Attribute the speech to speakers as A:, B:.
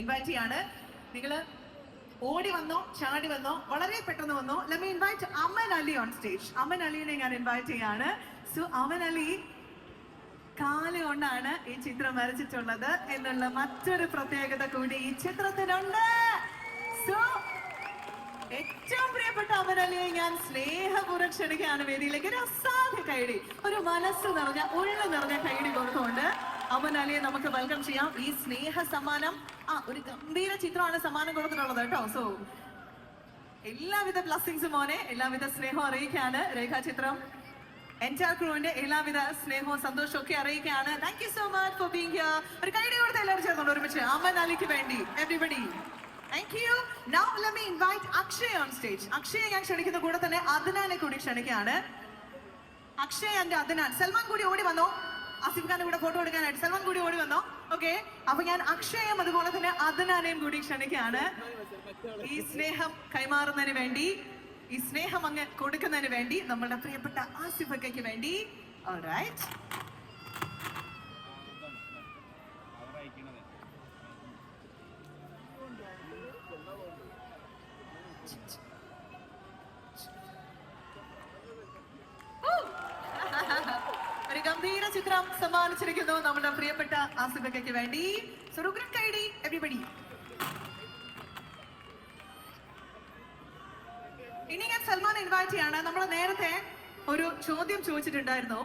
A: Invite ചെയ്യാണ്. നിങ്ങൾ ഓടി വന്നോ ചാടി വന്നോ വളരെ പെട്ടെന്ന് വന്നോ let invite Aman Ali on stage Aman അലിനെ ഞാൻ ഇൻവൈറ്റ് ചെയ്യാണ്. സോ അമൻ അലി കാൽ കൊണ്ടാണ് ഈ ചിത്രം വരച്ചിട്ടുള്ളത് എന്നുള്ള മറ്റൊരു പ്രത്യേകത കൂടി ഈ ചിത്രത്തിനുണ്ട്. സോ ഏറ്റവും പ്രിയപ്പെട്ട അമരലിയെ ഞാൻ സ്നേഹപൂർവം ക്ഷണിക്കുകയാണ് വേദിയിലേക്ക്. ഒരു അസാധ്യ കൈഡി ഒരു മനസ്സ് നിറഞ്ഞ ഉള്ളു നിറഞ്ഞ കൈടി കൊടുത്തുകൊണ്ട് അമരലിയെ നമുക്ക് വെൽക്കം ചെയ്യാം. ഈ സ്നേഹ സമ്മാനം ആ ഒരു ഗംഭീര ചിത്രമാണ് സമ്മാനം കൊടുത്തിട്ടുള്ളത് കേട്ടോ. സോ എല്ലാവിധ ബ്ലസ്സിങ്സും മോനെ എല്ലാവിധ സ്നേഹവും അറിയിക്കാണ് രേഖാചിത്രം എന്റാർ ക്രൂവിന്റെ എല്ലാവിധ സ്നേഹവും സന്തോഷവും ഒക്കെ അറിയിക്കുകയാണ് thank you so much for being here ഒരു കൈഡി കൊടുത്ത് എല്ലാവരും ചേർന്നുണ്ട് ഒരുമിച്ച്. അമൻ അലിക്ക് വേണ്ടി everybody thank you now let me invite Akshay on stage അക്ഷയെ ഞാൻ ക്ഷണിക്കുന്ന കൂടെ തന്നെ അദ്നാനെ കൂടി ക്ഷണിക്കുകയാണ്. അക്ഷയ് ആൻഡ് അദ്നാൻ. സൽമാൻ കൂടി ഓടി വന്നോ? ആസിഫ് ഖാന്റെ കൂടെ ഫോട്ടോ എടുക്കാനായിട്ട് സൽമാൻ കൂടി ഓടി വന്നോ? ഓക്കെ അപ്പൊ ഞാൻ അക്ഷയം അതുപോലെ തന്നെ അദനാനെയും കൂടി ക്ഷണിക്കുകയാണ്. ഈ സ്നേഹം കൈമാറുന്നതിന് വേണ്ടി ഈ സ്നേഹം അങ്ങ് കൊടുക്കുന്നതിന് വേണ്ടി നമ്മളുടെ പ്രിയപ്പെട്ട ആസിഫക്കയ്ക്ക് വേണ്ടി. Thank ഒരു ഗംഭീര ചിത്രം സമ്മാനിച്ചിരിക്കുന്നു നമ്മുടെ പ്രിയപ്പെട്ട ആസിഫയ്ക്ക് വേണ്ടി. സുറുഗ്രൻ കൈഡി ഇനി ഞാൻ സൽമാൻ ഇൻവൈറ്റ് ചെയ്യാണ്. നമ്മൾ നേരത്തെ ഒരു ചോദ്യം ചോദിച്ചിട്ടുണ്ടായിരുന്നു.